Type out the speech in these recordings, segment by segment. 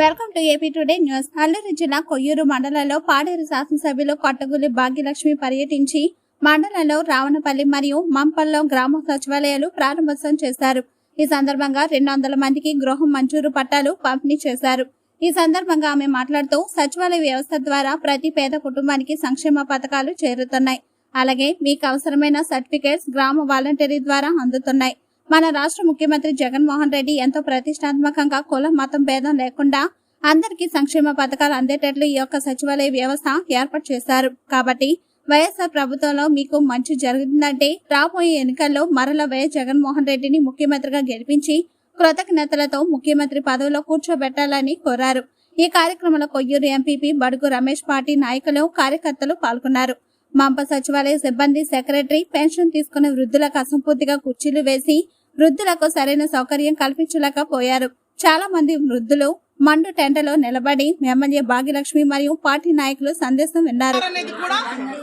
Welcome to AP today news. Alluri జిల్లా కొయ్యూరు మండలంలో పాడేరు శాసనసభ్యులు కొట్టగులి భాగ్యలక్ష్మి పర్యటించి మండలంలో రావణపల్లి మరియు మంపల్లో గ్రామ సచివాలయాలు ప్రారంభోత్సవం చేశారు. ఈ సందర్భంగా రెండు వందల మందికి గృహం మంజూరు పట్టాలు పంపిణీ చేశారు. ఈ సందర్భంగా ఆమె మాట్లాడుతూ సచివాలయ వ్యవస్థ ద్వారా ప్రతి పేద కుటుంబానికి సంక్షేమ పథకాలు చేరుతున్నాయి. అలాగే మీకు అవసరమైన సర్టిఫికేట్స్ గ్రామ వాలంటీరీ ద్వారా అందుతున్నాయి. మన రాష్ట్ర ముఖ్యమంత్రి జగన్మోహన్ రెడ్డి ఎంతో ప్రతిష్టాత్మకంగా కులం మతం భేదం లేకుండా అందరికీ సంక్షేమ పథకాలు అందేటట్లు ఈ యొక్క సచివాలయ వ్యవస్థ ఏర్పాటు చేశారు. కాబట్టి వైఎస్ఆర్ ప్రభుత్వంలో మీకు మంచి జరుగుతుందంటే రాబోయే ఎన్నికల్లో మరల వైఎస్ జగన్మోహన్ రెడ్డిని ముఖ్యమంత్రిగా గెలిపించి కృతజ్ఞతలతో ముఖ్యమంత్రి పదవిలో కూర్చోబెట్టాలని కోరారు. ఈ కార్యక్రమంలో కొయ్యూరు ఎంపీపీ బడుగు రమేష్ పార్టీ నాయకులు కార్యకర్తలు పాల్గొన్నారు. మంప సచివాలయ సిబ్బంది సెక్రటరీ పెన్షన్ తీసుకునే వృద్ధులకు అసంపూర్తిగా కుర్చీలు వేసి వృద్ధులకు సరైన సౌకర్యం కల్పించలేకపోయారు. చాలా మంది వృద్ధులు మండు టెంటలో నిలబడి ఎమ్మెల్యే భాగ్యలక్ష్మి మరియు పార్టీ నాయకులు సందేశం విన్నారు. అనేది కూడా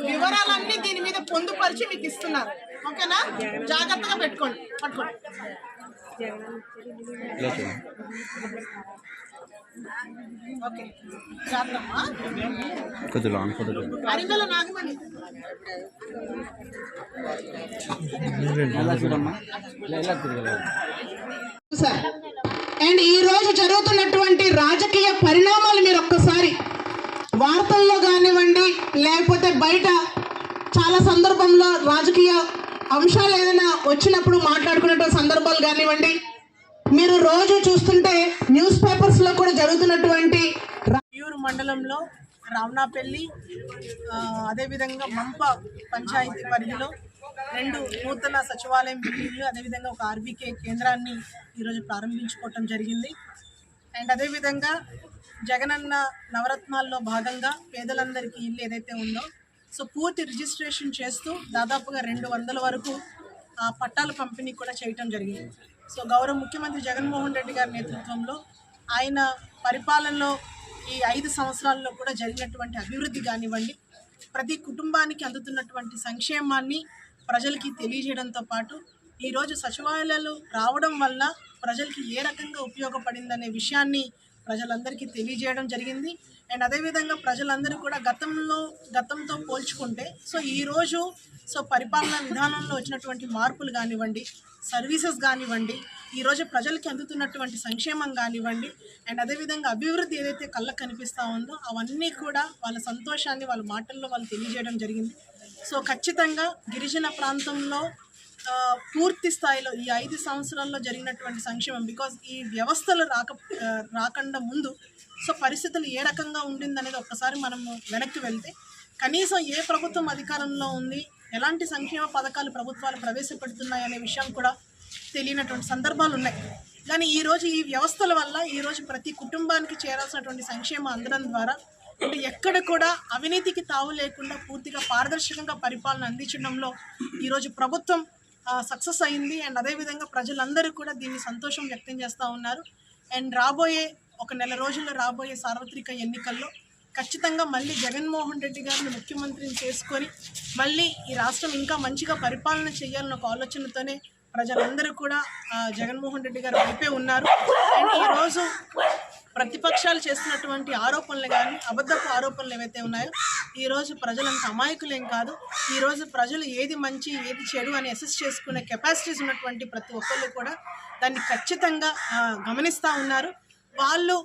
వివరాలన్నీ దీని మీద పొందుపరిచి మీకు ఇస్తున్నారు. ఓకేనా? జాగ్రత్తగా పెట్టుకోండి. పట్టుకోండి. కొద్ది లాంగ్ ఫోటో అండ్ ఈ రోజు జరుగుతున్నటువంటి రాజకీయ పరిణామాలు మీరు ఒక్కసారి వార్తల్లో కానివ్వండి లేకపోతే బయట చాలా సందర్భంలో రాజకీయ అంశాలు ఏదైనా వచ్చినప్పుడు మాట్లాడుకునేటువంటి సందర్భాలు కానివ్వండి మీరు రోజు చూస్తుంటే న్యూస్ పేపర్స్లో కూడా జరుగుతున్నటువంటి రాయూరు మండలంలో రావణాపల్లి అదేవిధంగా మంప పంచాయతీ పరిధిలో రెండు నూతన సచివాలయం బిల్డింగ్లు అదేవిధంగా ఒక ఆర్బీకే కేంద్రాన్ని ఈరోజు ప్రారంభించుకోవటం జరిగింది. అండ్ అదేవిధంగా జగనన్న నవరత్నాల్లో భాగంగా పేదలందరికీ ఇల్లు ఏదైతే ఉందో సో పూర్తి రిజిస్ట్రేషన్ చేస్తూ దాదాపుగా రెండు వందల వరకు ఆ పట్టాల పంపిణీ కూడా చేయటం జరిగింది. సో గౌరవ ముఖ్యమంత్రి జగన్మోహన్ రెడ్డి గారి నేతృత్వంలో ఆయన పరిపాలనలో ఈ ఐదు సంవత్సరాల్లో కూడా జరిగినటువంటి అభివృద్ధి కానివ్వండి ప్రతి కుటుంబానికి అందుతున్నటువంటి సంక్షేమాన్ని ప్రజలకి తెలియజేయడంతో పాటు ఈరోజు సచివాలయాలు రావడం వల్ల ప్రజలకి ఏ రకంగా ఉపయోగపడిందనే విషయాన్ని ప్రజలందరికీ తెలియజేయడం జరిగింది. అండ్ అదేవిధంగా ప్రజలందరూ కూడా గతంలో గతంతో పోల్చుకుంటే సో ఈరోజు సో పరిపాలనా విధానంలో వచ్చినటువంటి మార్పులు కానివ్వండి సర్వీసెస్ కానివ్వండి ఈరోజు ప్రజలకి అందుతున్నటువంటి సంక్షేమం కానివ్వండి అండ్ అదేవిధంగా అభివృద్ధి ఏదైతే కళ్ళకు కనిపిస్తూ ఉందో అవన్నీ కూడా వాళ్ళ సంతోషాన్ని వాళ్ళ మాటల్లో వాళ్ళు తెలియజేయడం జరిగింది. సో ఖచ్చితంగా గిరిజన ప్రాంతంలో పూర్తి స్థాయిలో ఈ ఐదు సంవత్సరాల్లో జరిగినటువంటి సంక్షేమం బికాజ్ ఈ వ్యవస్థలు రాక రాకుండా ముందు సో పరిస్థితులు ఏ రకంగా ఉండిందనేది ఒక్కసారి మనము వెనక్కి వెళ్తే కనీసం ఏ ప్రభుత్వం అధికారంలో ఉంది ఎలాంటి సంక్షేమ పథకాలు ప్రభుత్వాలు ప్రవేశపెడుతున్నాయి అనే విషయం కూడా తెలియనటువంటి సందర్భాలు ఉన్నాయి. కానీ ఈరోజు ఈ వ్యవస్థల వల్ల ఈరోజు ప్రతి కుటుంబానికి చేరాల్సినటువంటి సంక్షేమం అందడం ద్వారా అంటే ఎక్కడ కూడా అవినీతికి తావు లేకుండా పూర్తిగా పారదర్శకంగా పరిపాలన అందించడంలో ఈరోజు ప్రభుత్వం సక్సెస్ అయింది. అండ్ అదేవిధంగా ప్రజలందరూ కూడా దీన్ని సంతోషం వ్యక్తం చేస్తూ ఉన్నారు. అండ్ రాబోయే ఒక నెల రోజుల్లో రాబోయే సార్వత్రిక ఎన్నికల్లో ఖచ్చితంగా మళ్ళీ జగన్మోహన్ రెడ్డి గారిని ముఖ్యమంత్రిని చేసుకొని మళ్ళీ ఈ రాష్ట్రం ఇంకా మంచిగా పరిపాలన చేయాలన్న ఒక ఆలోచనతోనే ప్రజలందరూ కూడా జగన్మోహన్ రెడ్డి గారు వైపే ఉన్నారు. అండ్ ఈరోజు ప్రతిపక్షాలు చేస్తున్నటువంటి ఆరోపణలు కానీ అబద్ధపు ఆరోపణలు ఏవైతే ఉన్నాయో ఈరోజు ప్రజలంత అమాయకులేం కాదు. ఈరోజు ప్రజలు ఏది మంచి ఏది చెడు అని అసెస్ చేసుకునే కెపాసిటీస్ ఉన్నటువంటి ప్రతి ఒక్కళ్ళు కూడా దాన్ని ఖచ్చితంగా గమనిస్తూ ఉన్నారు. వాళ్ళు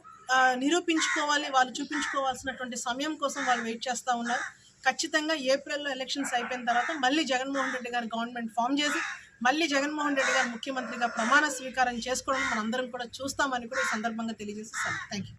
నిరూపించుకోవాలి వాళ్ళు చూపించుకోవాల్సినటువంటి సమయం కోసం వాళ్ళు వెయిట్ చేస్తూ ఉన్నారు. ఖచ్చితంగా ఏప్రిల్లో ఎలక్షన్స్ అయిపోయిన తర్వాత మళ్ళీ జగన్మోహన్ రెడ్డి గారు గవర్నమెంట్ ఫామ్ చేసి మళ్ళీ జగన్మోహన్ రెడ్డి గారు ముఖ్యమంత్రిగా ప్రమాణ స్వీకారం చేసుకోవడం మనందరం కూడా చూస్తామని కూడా ఈ సందర్భంగా తెలియజేస్తాం థ్యాంక్ యూ